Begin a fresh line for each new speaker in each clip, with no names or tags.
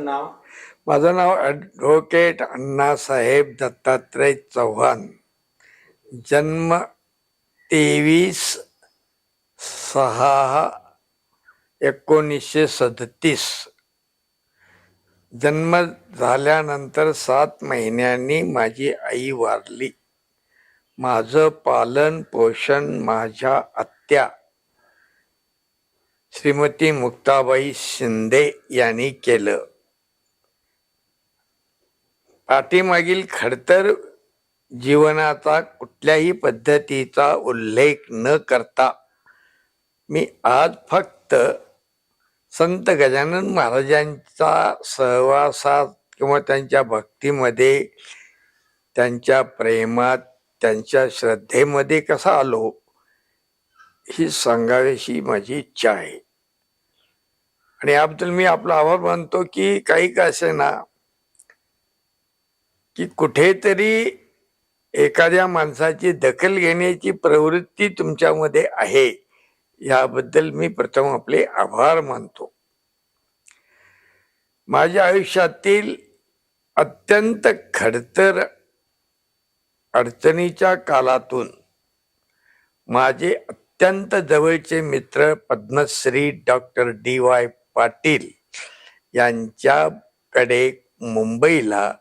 नाव?
माझं नाव ॲडव्होकेट अण्णासाहेब दत्तात्रय चव्हाण. जन्म तेवीस सहा एकोणीसशे सदतीस. जन्म झाल्यानंतर सात महिन्यांनी माझी आई वारली. माझं पालन पोषण माझ्या आत्या श्रीमती मुक्ताबाई शिंदे यांनी केलं. पाठीमागील खडतर जीवनाचा कुठल्याही पद्धतीचा उल्लेख न करता मी आज फक्त संत गजानन महाराजांचा सहवासात किंवा त्यांच्या भक्तीमध्ये त्यांच्या प्रेमात त्यांच्या श्रद्धेमध्ये कसा आलो ही सांगावीशी माझी इच्छा आहे. आणि याबद्दल मी आपला आभार मानतो की काही का असे ना की कुठेतरी एखाद्या माणसाची दखल घेण्याची प्रवृत्ती तुमच्यामध्ये आहे याबद्दल मी प्रथम आपले आभार मानतो. माझ्या आयुष्यातील अत्यंत खडतर अडचणीच्या कालातून माझे अत्यंत जवळचे मित्र Padmashri doctor D Y Patil यांच्याकडे मुंबईला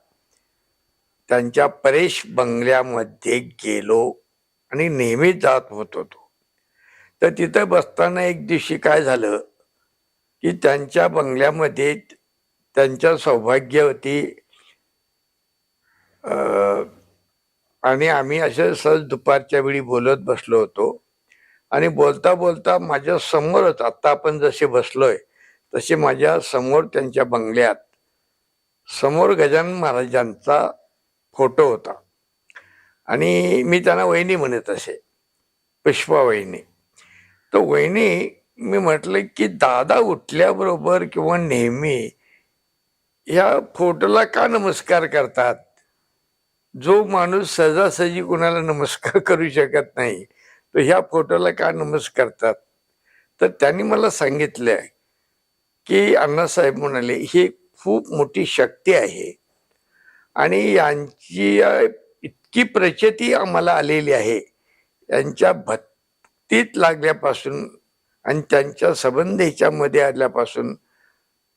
त्यांच्या परेश बंगल्यामध्ये गेलो आणि नेहमी जात होत होतो. तर तिथं बसताना एक दिवशी काय झालं की त्यांच्या बंगल्यामध्ये त्यांच्या सौभाग्यवती आणि आम्ही असे सहज दुपारच्या वेळी बोलत बसलो होतो. आणि बोलता बोलता माझ्या समोरच आत्ता आपण जसे बसलोय तसे माझ्यासमोर त्यांच्या बंगल्यात समोर गजानन महाराजांचा फोटो होता. आणि मी त्यांना वहिनी म्हणत असे पुष्पा वहिनी. तर वहिनी मी म्हटलं की दादा उठल्याबरोबर किंवा नेहमी या फोटोला का नमस्कार करतात? जो माणूस सहजासहजी कुणाला नमस्कार करू शकत नाही तो ह्या फोटोला का नमस्कार करतात? तर त्यांनी मला सांगितलं की अण्णासाहेब म्हणाले ही खूप मोठी शक्ती आहे. आणि यांची इतकी प्रचिती आम्हाला आलेली आहे. यांच्या भक्तीत लागल्यापासून आणि त्यांच्या संबंध ह्याच्यामध्ये आल्यापासून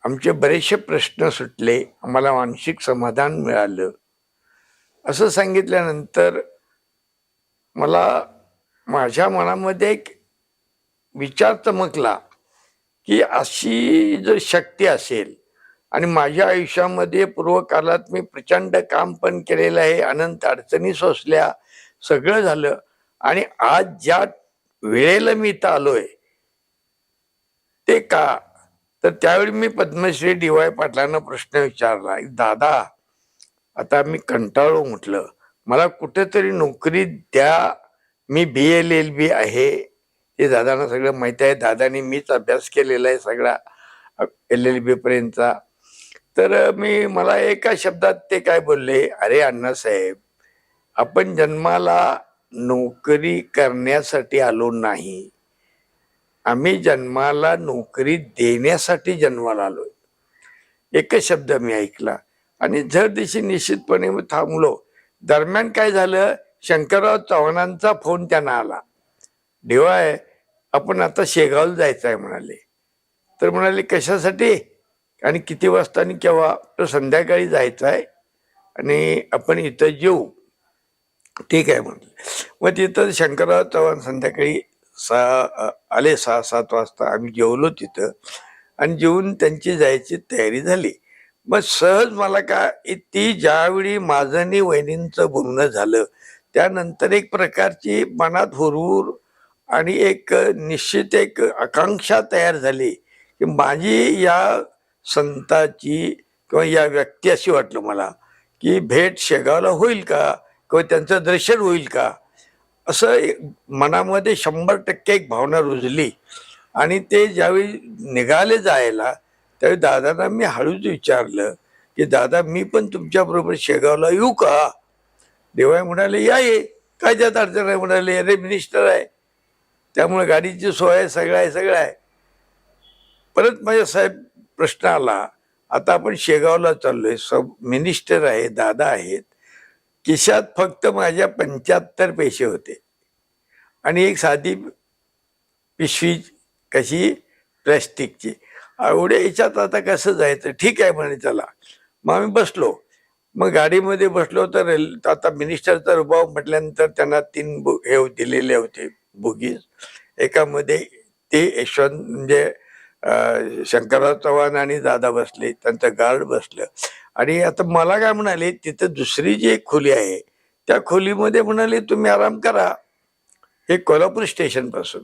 आमचे बरेचसे प्रश्न सुटले. आम्हाला मानसिक समाधान मिळालं. असं सांगितल्यानंतर मला माझ्या मनामध्ये एक विचार चमकला की अशी जर शक्ती असेल आणि माझ्या आयुष्यामध्ये पूर्वकालात मी प्रचंड काम पण केलेलं आहे अनंत अडचणी सोसल्या सगळं झालं. आणि आज ज्या वेळेला मी इथं आलोय ते का? तर त्यावेळी मी पद्मश्री डी वाय पाटलांना प्रश्न विचारला दादा आता मी कंटाळो म्हटलं मला कुठेतरी नोकरी द्या. मी बी एल एल बी आहे. ते दादांना सगळं माहिती आहे. दादानी मीच अभ्यास केलेला आहे सगळा एल एल बी पर्यंतचा. तर मी मला एका शब्दात ते काय बोलले? अरे अण्णासाहेब आपण जन्माला नोकरी करण्यासाठी आलो नाही. आम्ही जन्माला नोकरी देण्यासाठी जन्माला आलो एकच शब्द मी ऐकला. आणि जर दिशी निश्चितपणे मी थांबलो. दरम्यान काय झालं? शंकरराव चव्हाणांचा फोन त्यांना आला. देवाय आपण आता शेगावला जायचं आहे म्हणाले. तर म्हणाले कशासाठी? आणि किती वाजता आणि केव्हा? तर संध्याकाळी जायचं आहे. आणि आपण इथं जेऊ ठीक आहे म्हटलं मग तिथं शंकरराव चव्हाण संध्याकाळी सहा आले सहा सात वाजता. आम्ही जेवलो तिथं. आणि जेवून त्यांची जायची तयारी झाली. मग सहज मला का इ- ती ज्यावेळी माझं आणि वहिनींचं बोलणं झालं त्यानंतर एक प्रकारची मनात हुरहुर आणि एक निश्चित एक आकांक्षा तयार झाली की माझी या संताची किंवा या व्यक्ती अशी वाटलं मला की भेट शेगावला होईल का? किंवा त्यांचं दर्शन होईल का? असं एक मनामध्ये शंभर टक्के एक भावना रुजली. आणि ते ज्यावेळी निघाले जायला त्यावेळी दादांना मी हळूच विचारलं की दादा मी पण तुमच्याबरोबर शेगावला येऊ का? देवाय म्हणाले या ये. काय त्यात अडचण आहे? म्हणाले अरे मिनिस्टर आहे. त्यामुळे गाडीची सोय आहे सगळं आहे सगळं आहे. परत माझ्या साहेब प्रश्न आला. आता आपण शेगावला चाललोय. सब मिनिस्टर आहे दादा आहेत. खिशात फक्त माझ्या पंच्याहत्तर पैसे होते. आणि एक साधी पिशवी कशी? प्लॅस्टिकची. एवढ्या याच्यात आता कसं जायचं? ठीक आहे म्हणे चला. मग आम्ही बसलो. मग गाडीमध्ये बसलो तर रेल आता मिनिस्टरचा रुबाव म्हटल्यानंतर त्यांना तीन बु हे दिलेले होते. बुगीज. एकामध्ये ते यशवंत म्हणजे शंकरराव चव्हाण आणि दादा बसले त्यांचं गार्ड बसलं. आणि आता मला काय म्हणाले तिथं दुसरी जी एक खोली आहे त्या खोलीमध्ये म्हणाले तुम्ही आराम करा. हे कोल्हापूर स्टेशनपासून.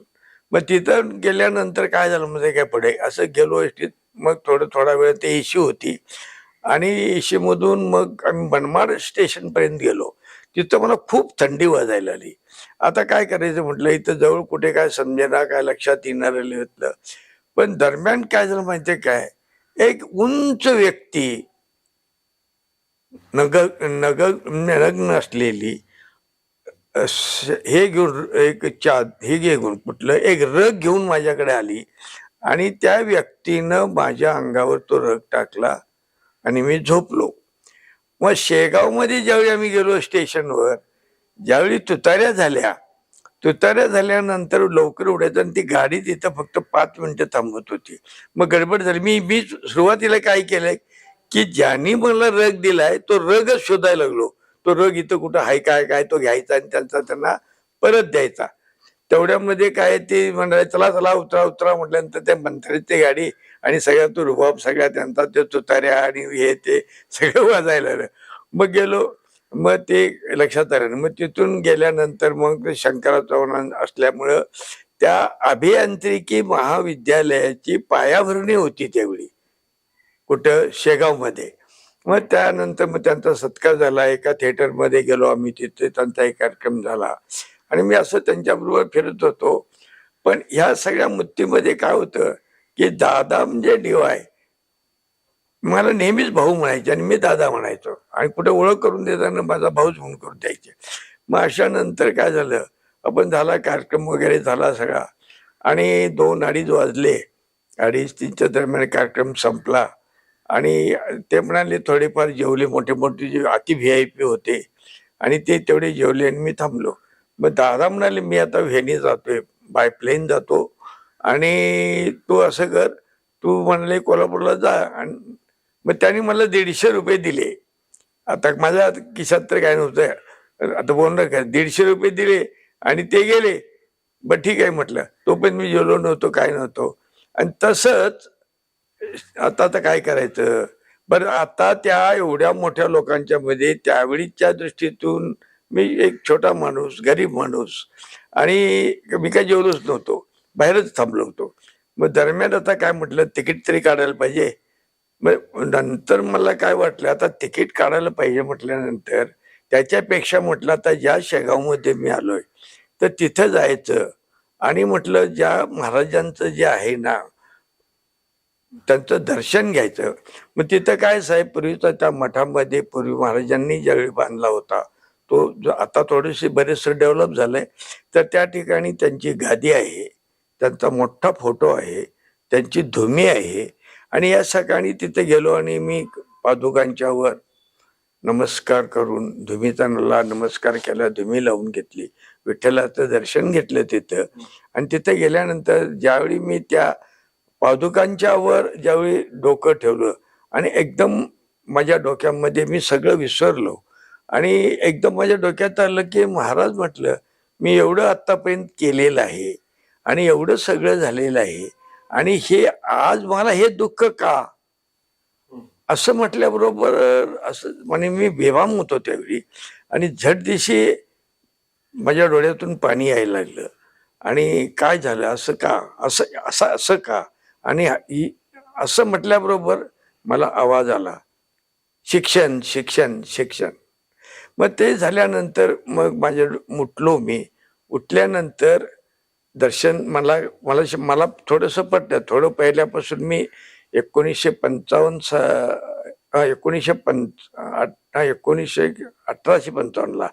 मग तिथं गेल्यानंतर काय झालं म्हणजे काय पुढे? असं गेलो एसटीत मग थोडं थोडा वेळ ते एशी होती. आणि एशीमधून मग आम्ही मनमाड स्टेशनपर्यंत गेलो. तिथं मला खूप थंडी वाजायला आली आता काय करायचं म्हटलं इथं जवळ कुठे काय समजेना काय लक्षात येणार होतं. पण दरम्यान काय झालं माहितीये काय? एक उंच व्यक्ती नग नग नग्न असलेली हे घेऊन एक चाद हे घेऊन कुठलं एक रग घेऊन माझ्याकडे आली आणि त्या व्यक्तीनं माझ्या अंगावर तो रग टाकला आणि मी झोपलो. मग शेगावमध्ये ज्यावेळी आम्ही गेलो स्टेशनवर ज्यावेळी तुताऱ्या झाल्या तुताऱ्या झाल्यानंतर लवकर उडायचं आणि ती गाडी तिथं फक्त पाच मिनिटं थांबत होती. मग गडबड झाली. मी मी सुरुवातीला काय केलंय की ज्यांनी मला रग दिलाय तो रगच शोधायला लागलो. तो रग इथं कुठं हाय काय काय तो घ्यायचा आणि त्यांचा त्यांना परत द्यायचा. तेवढ्यामध्ये काय ते म्हणाले चला चला उतरा उतरा म्हटल्यानंतर त्या मंत्र्याची गाडी आणि सगळ्या तो रुबाब सगळ्या त्यांचा ते तुताऱ्या आणि हे ते सगळं वाजायला लागलं. मग गेलो मग ते लक्षात आलं मग तिथून गेल्यानंतर मग ते शंकरराव चव्हाण असल्यामुळं त्या अभियांत्रिकी महाविद्यालयाची पायाभरणी होती त्यावेळी कुठं शेगावमध्ये. मग त्यानंतर मग त्यांचा सत्कार झाला एका थिएटरमध्ये गेलो आम्ही तिथे त्यांचा एक कार्यक्रम झाला. आणि मी असं त्यांच्याबरोबर फिरत होतो. पण ह्या सगळ्या मृत्यूमध्ये काय होतं की दादा म्हणजे डिवाय मला नेहमीच भाऊ म्हणायचे आणि मी दादा म्हणायचो. आणि कुठे ओळख करून देताना माझा भाऊच म्हणून करून द्यायचे. मग अशा नंतर काय झालं? आपण झाला कार्यक्रम वगैरे झाला सगळा. आणि दोन अडीच वाजले. अडीच तीनच्या दरम्यान कार्यक्रम संपला. आणि ते म्हणाले थोडेफार जेवले मोठे मोठे जे अति व्ही आय पी होते. आणि ते तेवढे जेवले आणि मी थांबलो. मग दादा म्हणाले मी आता व्हेनी जातोय. बाय प्लेन जातो. आणि तू असं कर. तू म्हणाले कोल्हापूरला जा आणि मग त्यांनी मला दीडशे रुपये दिले. आता माझ्या किशात तर काय नव्हतं. आता बोलणार काय दीडशे रुपये दिले आणि ते गेले. बरं ठीक आहे म्हटलं. तो पण मी जेवलो नव्हतो काय नव्हतो. आणि तसंच आता आता काय करायचं? बरं आता त्या एवढ्या मोठ्या लोकांच्या मध्ये त्यावेळीच्या दृष्टीतून मी एक छोटा माणूस गरीब माणूस आणि मी काय जेवलोच नव्हतो. बाहेरच थांबलो होतो. मग दरम्यान आता काय म्हटलं तिकीट तरी काढायला पाहिजे. नंतर मला काय वाटलं आता तिकीट काढायला पाहिजे म्हटल्यानंतर त्याच्यापेक्षा म्हटलं आता ज्या शेगावमध्ये मी आलोय. तर तिथं जायचं. आणि म्हटलं ज्या महाराजांचं जे आहे ना त्यांचं दर्शन घ्यायचं. मग तिथं काय साहेब पूर्वीचा त्या मठामध्ये पूर्वी महाराजांनी ज्यावेळी बांधला होता तो जो आता थोडेसे बरेचसे डेव्हलप झालंय. तर त्या ठिकाणी त्यांची गादी आहे त्यांचा मोठा फोटो आहे त्यांची धुमी आहे. आणि या सकाळी तिथे गेलो आणि मी पादुकांच्या वर नमस्कार करून धुमीचा नमस्कार केला धुमी लावून घेतली. विठ्ठलाचं दर्शन घेतलं तिथं. आणि तिथे गेल्यानंतर ज्यावेळी मी त्या पादुकांच्या वर ज्यावेळी डोकं ठेवलं आणि एकदम माझ्या डोक्यामध्ये मी सगळं विसरलो. आणि एकदम माझ्या डोक्यात आलं की महाराज म्हटलं मी एवढं आत्तापर्यंत केलेलं आहे आणि एवढं सगळं झालेलं आहे. आणि हे आज मला हे दुःख का? असं म्हटल्याबरोबर असं म्हणजे मी बेभाम होतो त्यावेळी. आणि झट दिशी माझ्या डोळ्यातून पाणी यायला लागलं. आणि काय झालं? असं का? असं असं असं का? आणि असं म्हटल्याबरोबर मला आवाज आला. शिक्षण शिक्षण शिक्षण. मग ते झाल्यानंतर मग माझ्या उठलो मी. उठल्यानंतर दर्शन मला मला श- मला थोडंसं पटलं. थोडं पहिल्यापासून मी एकोणीसशे पंचावन्न सा एकोणीसशे पंच आठ- एकोणीसशे अठराशे पंचावन्नला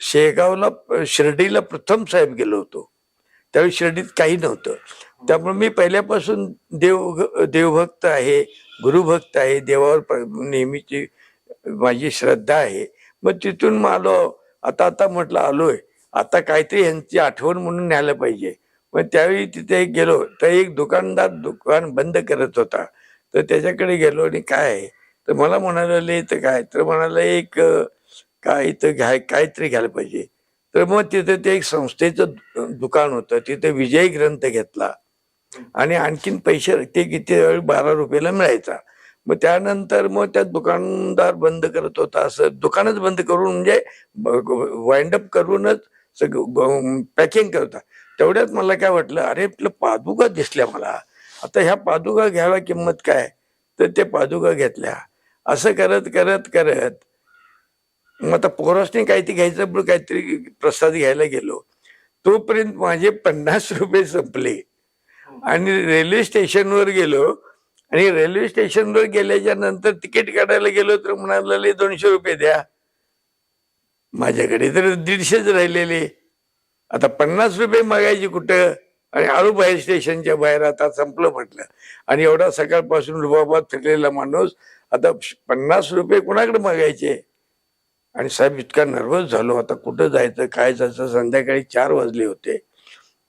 शेगावला शिर्डीला प्रथम साहेब गेलो होतो. त्यावेळी शिर्डीत काही नव्हतं. त्यामुळे मी पहिल्यापासून देव देवभक्त आहे गुरुभक्त आहे देवावर नेहमीची माझी श्रद्धा आहे. मग तिथून मग आलो आता आता म्हटलं आलोय. आता काहीतरी यांची आठवण म्हणून न्यायला पाहिजे. मग त्यावेळी तिथे गेलो तर एक दुकानदार दुकान बंद करत होता. तर त्याच्याकडे गेलो आणि काय आहे? तर मला म्हणाले तर काय? तर म्हणाला एक काय इथं घ्याय काहीतरी घ्यायला पाहिजे. तर मग तिथे ते एक संस्थेचं दु- दुकान होतं. तिथे विजय ग्रंथ घेतला. आणि आणखीन पैसे ते किती वेळ बारा रुपयाला मिळायचा. मग त्यानंतर मग त्या दुकानदार बंद करत होता. असं दुकानच बंद करून म्हणजे वाइंड अप करूनच सगळं पॅकिंग करता तेवढ्यात मला काय वाटलं अरे आपलं पादुका दिसल्या मला. आता ह्या पादुका घ्यायला किंमत काय? तर ते पादुका घेतल्या. असं करत करत करत. मग आता पोरासने काहीतरी घ्यायचं पण काहीतरी प्रसाद घ्यायला गेलो. तोपर्यंत माझे पन्नास रुपये संपले. आणि रेल्वे स्टेशनवर गेलो. आणि रेल्वे स्टेशनवर गेल्याच्यानंतर तिकीट काढायला गेलो तर म्हणाले दोनशे रुपये द्या. माझ्याकडे तर दीडशेच राहिलेले. आता पन्नास रुपये मागायचे कुठं? आणि आळू बाहेर स्टेशनच्या बाहेर आता संपलं म्हटलं. आणि एवढा सकाळपासून रुबाबात फिरलेला माणूस आता पन्नास रुपये कुणाकडे मागायचे? आणि साहेब इतका नर्वस झालो. आता कुठं जायचं काय जायचं? संध्याकाळी चार वाजले होते.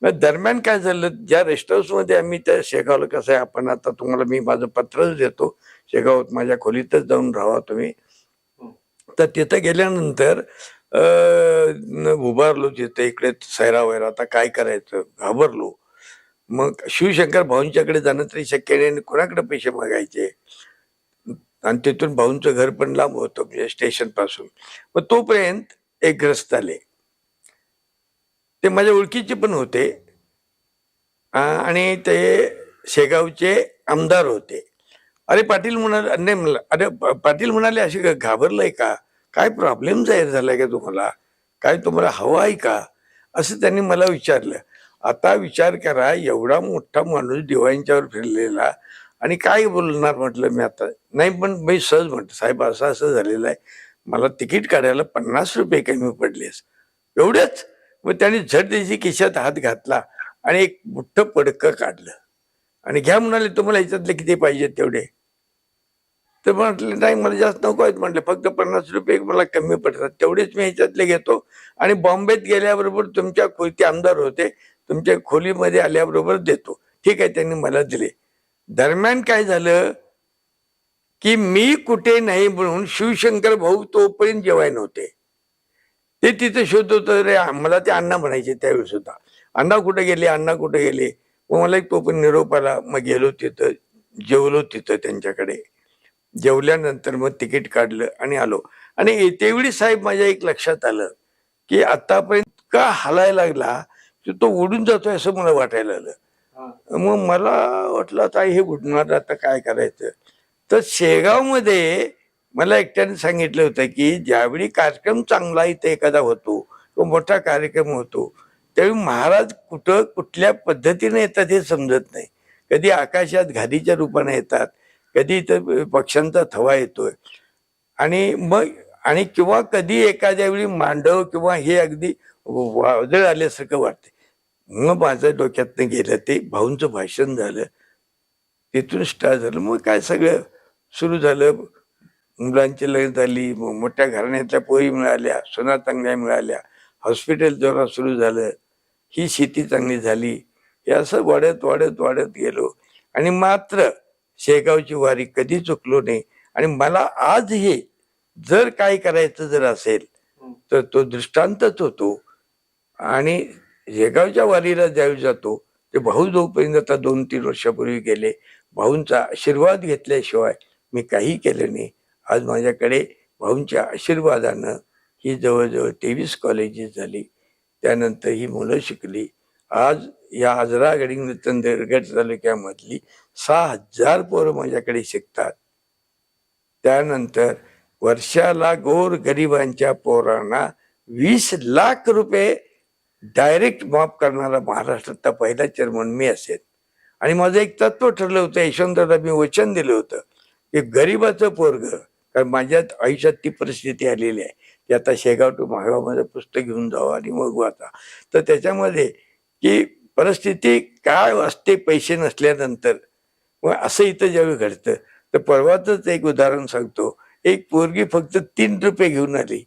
मग दरम्यान काय झालं? ज्या रेस्ट हाऊसमध्ये आम्ही त्या शेगावला कसं आहे आपण आता तुम्हाला मी माझं पत्रच देतो. शेगावात माझ्या खोलीतच जाऊन राहा तुम्ही. तर तिथं गेल्यानंतर उभारलो तिथे इकडे सैरा वैरा आता काय करायचं? घाबरलो. मग शिवशंकर भाऊंच्याकडे जाणं तरी शक्य नाही आणि कोणाकडे पैसे मागायचे? आणि तिथून भाऊंचं घर पण लांब होतं म्हणजे स्टेशनपासून. मग तोपर्यंत एक ग्रस्त आले. ते माझ्या ओळखीचे पण होते. आणि ते शेगावचे आमदार होते. अरे पाटील म्हणाले नाही म्हणलं अरे पाटील म्हणाले असे घाबरलंय का? काय प्रॉब्लेम जाहीर झालाय का तुम्हाला? काय तुम्हाला हवं आहे का? असं त्यांनी मला विचारलं. आता विचार करा एवढा मोठा माणूस दिवाळींच्यावर फिरलेला आणि काय बोलणार म्हटलं मी आता? नाही पण मी सहज म्हटलं साहेब असं असं झालेलं आहे. मला तिकीट काढायला पन्नास रुपये कमी पडलेस. एवढंच. मग त्याने झट त्याची खिशात हात घातला आणि एक मोठं पडकं काढलं. आणि घ्या म्हणाले तुम्हाला ह्याच्यातले किती पाहिजेत तेवढे? तर म्हटले नाही मला जास्त नको आहेत म्हटलं. फक्त पन्नास रुपये मला कमी पडतात. तेवढेच मी ह्याच्यातले घेतो. आणि बॉम्बेत गेल्याबरोबर तुमच्या खोली ते आमदार होते तुमच्या खोलीमध्ये आल्याबरोबर देतो. ठीक आहे त्यांनी मला दिले. दरम्यान काय झालं की मी कुठे नाही म्हणून शिवशंकर भाऊ तोपर्यंत जेवाय नव्हते. ते तिथे शोधत होते रे मला ते अण्णा म्हणायचे त्यावेळी सुद्धा. अण्णा कुठे गेले? अण्णा कुठे गेले? मग मला एक तो पण निरोप आला. मग गेलो तिथं जेवलो तिथं त्यांच्याकडे. जेवल्यानंतर मग तिकीट काढलं आणि आलो. आणि तेवढी साहेब माझ्या एक लक्षात आलं की आतापर्यंत का हलायला लागला की तो उडून जातोय असं मला वाटायला लागलं. मग मला वाटलं आता हे उडणार आता काय करायचं? तर शेगावमध्ये मला एकट्याने सांगितलं होतं की ज्यावेळी कार्यक्रम चांगला इथे एखादा होतो तो मोठा कार्यक्रम होतो त्यावेळी महाराज कुठं कुठल्या पद्धतीने येतात हे समजत नाही. कधी आकाशात घालीच्या रूपाने येतात कधी इथं पक्ष्यांचा थवा येतोय. आणि मग आणि किंवा कधी एखाद्या वेळी मांडव किंवा हे अगदी वादळ आल्यासारखं वाटते मग माझं डोक्यातनं गेलं ते भाऊंचं भाषण झालं. तिथून स्टार्ट झालं. मग काय सगळं सुरू झालं. मुलांची लग्न झाली. मग मोठ्या घराण्यातल्या पोरी मिळाल्या सोना चांगल्या मिळाल्या. हॉस्पिटल जोरात सुरू झालं. ही शेती चांगली झाली. हे असं वाढत वाढत वाढत गेलो. आणि मात्र शेगावची वारी कधी चुकलो नाही. आणि मला आज हे जर काय करायचं जर असेल तर तो दृष्टांतच होतो. आणि शेगावच्या वारीला ज्यावेळी जातो ते भाऊ जोपर्यंत आता दोन तीन वर्षापूर्वी गेले भाऊंचा आशीर्वाद घेतल्याशिवाय मी काही केलं नाही. आज माझ्याकडे भाऊंच्या आशीर्वादानं ही जवळजवळ तेवीस कॉलेजेस झाली. त्यानंतर ही मुलं शिकली. आज या आजरा गडिंग गट तालुक्यामधली सहा हजार पोरं माझ्याकडे शिकतात. त्यानंतर वर्षाला गोर गरिबांच्या पोरांना वीस लाख रुपये डायरेक्ट माफ करणारा महाराष्ट्रातला पहिला चेअरमन मी असेल आणि माझं एक तत्व ठरलं होतं यशवंतरावला मी वचन दिलं होतं की गरिबाचं पोरग कारण माझ्या आयुष्यात ती परिस्थिती आलेली आहे. की आता शेगाव टू महागावमध्ये पुस्तक घेऊन जावं आणि मग वाचा. तर त्याच्यामध्ये की परिस्थिती काय असते पैसे नसल्यानंतर मग असं इथं ज्यावेळी घडतं. तर परवाच एक उदाहरण सांगतो. एक पोरगी फक्त तीन रुपये घेऊन आली.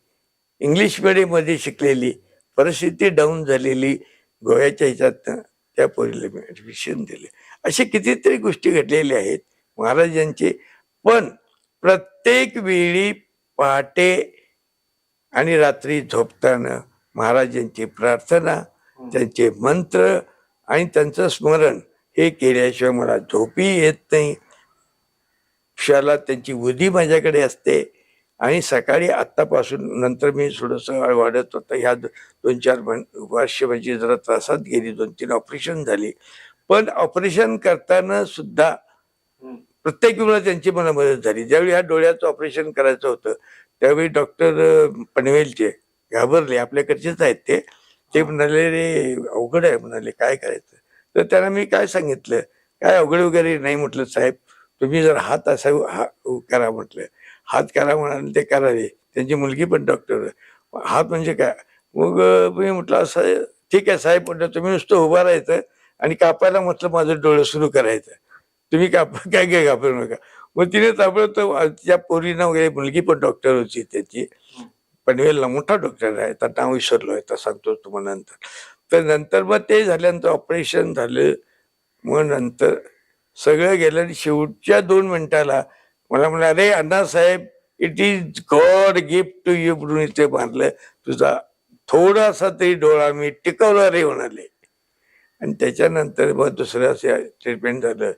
इंग्लिश medium मध्ये शिकलेली. परिस्थिती डाऊन झालेली. गोव्याच्या ह्याच्यातनं त्या पोरीला मी ऍडमिशन दिले. असे कितीतरी गोष्टी घडलेल्या आहेत महाराजांचे. पण प्रत्येक वेळी पहाटे आणि रात्री झोपताना महाराजांची प्रार्थना त्यांचे मंत्र आणि त्यांचं स्मरण हे केल्याशिवाय मला झोपी येत नाही. क्षाला त्यांची बुद्धी माझ्याकडे असते. आणि सकाळी आत्तापासून नंतर मी थोडंसं वाढत होतं. ह्या दोन चार वर्ष म्हणजे जरा त्रासात गेली. दोन तीन ऑपरेशन झाली. पण ऑपरेशन करताना सुद्धा प्रत्येक वेळेला त्यांची मला मदत झाली. ज्यावेळी ह्या डोळ्याचं ऑपरेशन करायचं होतं त्यावेळी डॉक्टर पनवेलचे घाबरले. आपल्याकडचेच आहेत ते. ते म्हणाले रे अवघड आहे. म्हणाले काय करायचं? तर त्यांना मी काय सांगितलं? काय अवघड वगैरे नाही म्हटलं साहेब. तुम्ही जर हात असा हा करा म्हटलं. हात करा म्हणाले ते करावे. त्यांची मुलगी पण डॉक्टर हात म्हणजे काय? मग मी म्हटलं असं ठीक आहे साहेब म्हटलं तुम्ही नुसतं उभं राहायचं आणि कापायला म्हटलं माझं डोळं सुरू करायचं. तुम्ही काप काय काय कापू नका. मग तिने ताबडतोब त्या पोरीनं वगैरे मुलगी पण डॉक्टर होती त्याची. पनवेलला मोठा डॉक्टर आहे. तर नाव विसरलो आहे तर सांगतो तुम्हाला नंतर. तर नंतर मग ते झाल्यानंतर ऑपरेशन झालं. मग नंतर सगळं गेलं आणि शेवटच्या दोन मिनिटाला मला म्हणलं अरे Annasaheb it is God gift to you म्हणून ते मारलं. तुझा थोडासा तरी डोळा मी टिकवला रे म्हणाले. आणि त्याच्यानंतर मग दुसरं असं ट्रीटमेंट झालं.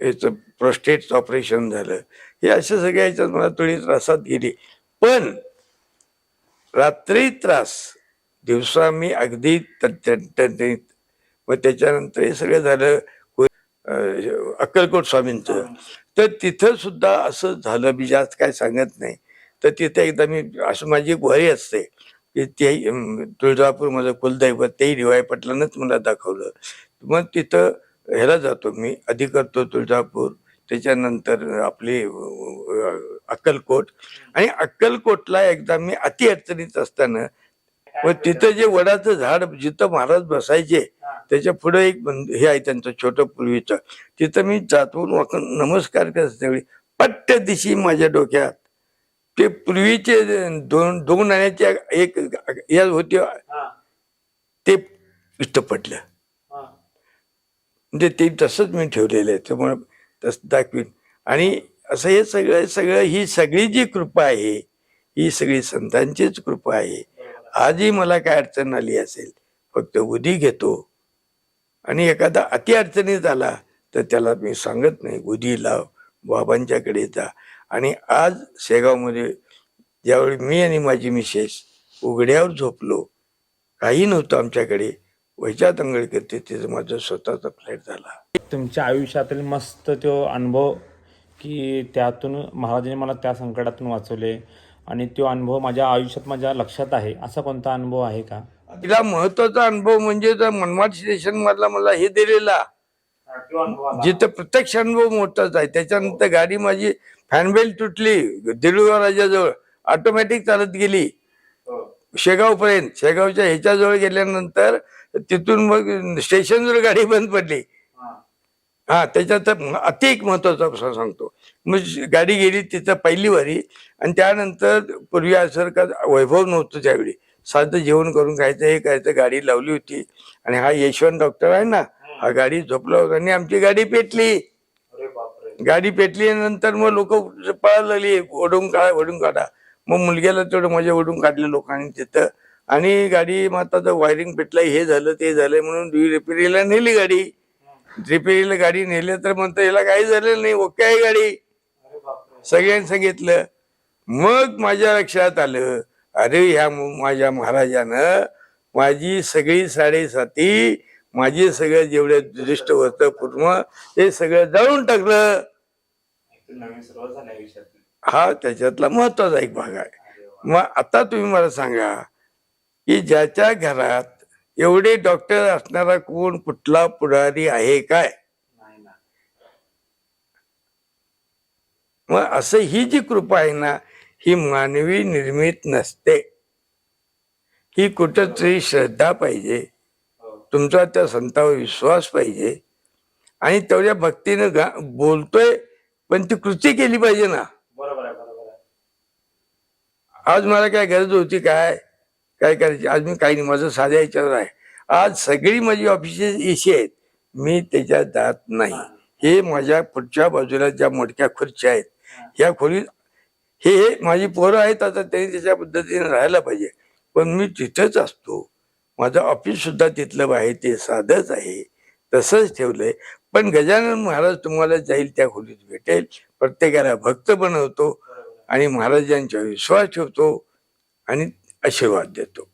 याचं प्रोस्टेटचं ऑपरेशन झालं. हे अशा सगळ्या ह्याच्यात मला थोडी त्रासात गेली. पण रात्री त्रास दिवसा मी अगदी टणटणीत मग त्याच्यानंतर हे सगळं झालं अक्कलकोट स्वामींचं. तर तिथं सुद्धा असं झालं मी जास्त काय सांगत नाही. तर तिथे एकदा मी असं माझी एक वही असते की ते तुळजापूर माझं कुलदैवत तेही डिवाय पटलानच मला दाखवलं. मग तिथं ह्याला जातो मी आधी करतो तुळजापूर त्याच्यानंतर आपली अक्कलकोट. आणि अक्कलकोटला एकदा मी अति अडचणीत असताना व तिथं जे वडाचं झाड जिथं महाराज बसायचे त्याच्या पुढे एक हे आहे त्यांचं छोटं पूर्वीचं. तिथं मी जातून वाकून नमस्कार करत त्यावेळी पट्ट दिशी माझ्या डोक्यात. ते पूर्वीचे दोन दोन आण्याच्या एक या होते. ते इष्ट पडलं. म्हणजे ते तसंच मी ठेवलेलं आहे. त्यामुळे तसं दाखवीन. आणि असं हे सगळं सगळं ही सगळी जी कृपा आहे ही सगळी संतांचीच कृपा आहे. आजही मला काय अडचण आली असेल फक्त उदी घेतो. आणि एखादा अति झाला तर त्याला मी सांगत नाही उदी लाव बाबांच्याकडे जा. आणि आज शेगावमध्ये ज्यावेळी मी आणि माझी मिसेस उघड्यावर झोपलो काही नव्हतं आमच्याकडे. वैजात अंगळकर तिथं माझा स्वतःचा फ्लॅट झाला.
तुमच्या आयुष्यातील मस्त तो अनुभव की त्यातून महाराजांनी मला त्या संकटातून वाचवले. आणि तो अनुभव माझ्या आयुष्यात माझ्या लक्षात आहे. असा कोणता अनुभव आहे का?
तिला महत्त्वाचा अनुभव म्हणजे मनमाड स्टेशन मधला मला हे दिलेला जिथं प्रत्यक्ष अनुभव मोठाच आहे. त्याच्यानंतर गाडी माझी फॅनबेल तुटली राजाजवळ ऑटोमॅटिक चालत गेली. शेगाव पर्यंत शेगावच्या ह्याच्याजवळ गेल्यानंतर तिथून मग स्टेशनवर गाडी बंद पडली. हा त्याच्यात अति एक महत्त्वाचा प्रश्न सांगतो. मग गाडी गेली तिथं पहिली वारी आणि त्यानंतर पूर्वी असं का वैभव नव्हतं त्यावेळी. साधं जेवण करून खायचं हे करायचं गाडी लावली होती. आणि हा यशवंत डॉक्टर आहे ना हा गाडी झोपला होता आणि आमची गाडी पेटली. गाडी पेटली नंतर मग लोक पळायला लागली ओढून काढा ओढून काढा. मग मुलग्याला तेवढं मजा ओढून काढले लोकांनी तिथं. आणि गाडी मग आता वायरिंग पेटलं हे झालं ते झालं म्हणून रिपेरीला नेली गाडी. रिपेरीला गाडी नेले तर म्हणतो याला काही झालेलं नाही ओके आहे गाडी. सगळ्यांनी सांगितलं. मग माझ्या लक्षात आलं अरे ह्या माझ्या महाराजानं माझी सगळी साडेसाती माझी सगळं जेवढे दृष्ट होतं पूर्ण ते सगळं जळून टाकलं. हा त्याच्यातला महत्त्वाचा एक भाग आहे. मग आता तुम्ही मला सांगा की ज्याच्या घरात एवढे डॉक्टर असणारा कोण कुठला पुढारी आहे काय? मग असं ही जी कृपा आहे ना ही मानवी निर्मित नसते. ही कुठंतरी श्रद्धा पाहिजे. तुमचा त्या संतावर विश्वास पाहिजे. आणि तेवढ्या भक्तीनं गा बोलतोय पण ती कृती केली पाहिजे ना.
बरोबर आहे बरोबर आहे.
आज मला काय गरज होती काय? काय करायची? आज मी काही नाही माझं साध्या याच्यावर आहे. आज सगळी माझी ऑफिसेस एसी आहेत. मी त्याच्यात जात नाही. हे माझ्या पुढच्या बाजूला ज्या मोठ्या खुर्च्या आहेत या खोलीत हे हे माझी पोरं आहेत आता त्यांनी त्याच्या पद्धतीने राहायला पाहिजे. पण मी तिथंच असतो. माझं ऑफिस सुद्धा तिथलं आहे ते साधंच आहे. तसंच ठेवलंय. पण गजानन महाराज तुम्हाला जाईल त्या खोलीत भेटेल. प्रत्येकाला भक्त बनवतो आणि महाराजांचा विश्वास ठेवतो. आणि आशीर्वाद देतो.